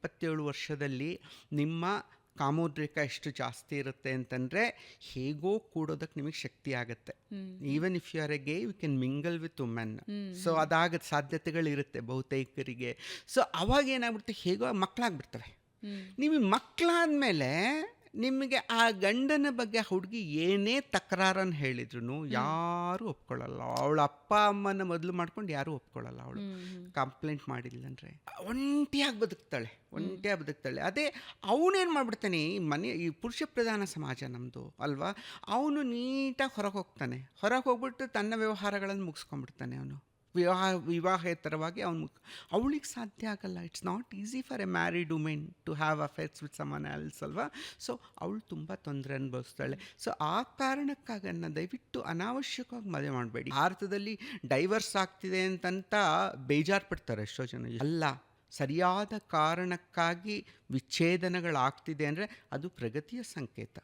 ಇಪ್ಪತ್ತೇಳು ವರ್ಷದಲ್ಲಿ ನಿಮ್ಮ ಕಾಮೋದ್ರೇಕ ಎಷ್ಟು ಜಾಸ್ತಿ ಇರುತ್ತೆ ಅಂತಂದರೆ ಹೇಗೋ ಕೂಡೋದಕ್ಕೆ ನಿಮಗೆ ಶಕ್ತಿ ಆಗುತ್ತೆ. Even if you are a gay you can mingle with women so ಅದಾಗ ಸಾಧ್ಯತೆಗಳಿರುತ್ತೆ ಬಹುತೇಕರಿಗೆ. ಸೊ ಅವಾಗ ಏನಾಗ್ಬಿಡುತ್ತೆ? ಹೇಗೋ ಮಕ್ಕಳಾಗ್ಬಿಡ್ತವೆ ನಿಮಗೆ ಮಕ್ಕಳಾದ್ಮೇಲೆ ನಿಮಗೆ ಆ ಗಂಡನ ಬಗ್ಗೆ ಹುಡುಗಿ ಏನೇ ತಕರಾರನ್ನು ಹೇಳಿದ್ರು ಯಾರೂ ಒಪ್ಕೊಳ್ಳಲ್ಲ. ಅವಳ ಅಪ್ಪ ಅಮ್ಮನ ಮೊದಲು ಮಾಡ್ಕೊಂಡು ಯಾರೂ ಒಪ್ಕೊಳ್ಳಲ್ಲ ಅವಳು. ಕಂಪ್ಲೇಂಟ್ ಮಾಡಿಲ್ಲ ಅಂದರೆ ಒಂಟಿಯಾಗಿ ಬದುಕ್ತಾಳೆ ಒಂಟಿಯಾಗಿ ಬದುಕ್ತಾಳೆ. ಅದೇ ಅವನೇನು ಮಾಡ್ಬಿಡ್ತಾನೆ ಈ ಮನೆ ಈ ಪುರುಷ ಪ್ರಧಾನ ಸಮಾಜ ನಮ್ಮದು ಅಲ್ವಾ? ಅವನು ನೀಟಾಗಿ ಹೊರಗೆ ಹೋಗ್ತಾನೆ. ಹೊರಗೆ ಹೋಗ್ಬಿಟ್ಟು ತನ್ನ ವ್ಯವಹಾರಗಳನ್ನು ಮುಗಿಸ್ಕೊಂಡ್ಬಿಡ್ತಾನೆ ಅವನು. ವಿವಾಹ ವಿವಾಹೇತರವಾಗಿ ಅವನು ಅವಳಿಗೆ ಸಾಧ್ಯ ಆಗಲ್ಲ. It's not easy for a married women to have affairs with someone else ಅಲ್ವಾ? ಸೊ ಅವಳು ತುಂಬ ತೊಂದರೆ ಅನುಭವಿಸ್ತಾಳೆ. ಸೊ ಆ ಕಾರಣಕ್ಕಾಗನ್ನ ದಯವಿಟ್ಟು ಅನಾವಶ್ಯಕವಾಗಿ ಮದುವೆ ಮಾಡಬೇಡಿ. ಭಾರತದಲ್ಲಿ ಡೈವರ್ಸ್ ಆಗ್ತಿದೆ ಅಂತಂತ ಬೇಜಾರು ಪಡ್ತಾರೆ ಎಷ್ಟೋ ಜನ. ಅಲ್ಲ, ಸರಿಯಾದ ಕಾರಣಕ್ಕಾಗಿ ವಿಚ್ಛೇದನಗಳಾಗ್ತಿದೆ ಅಂದರೆ ಅದು ಪ್ರಗತಿಯ ಸಂಕೇತ.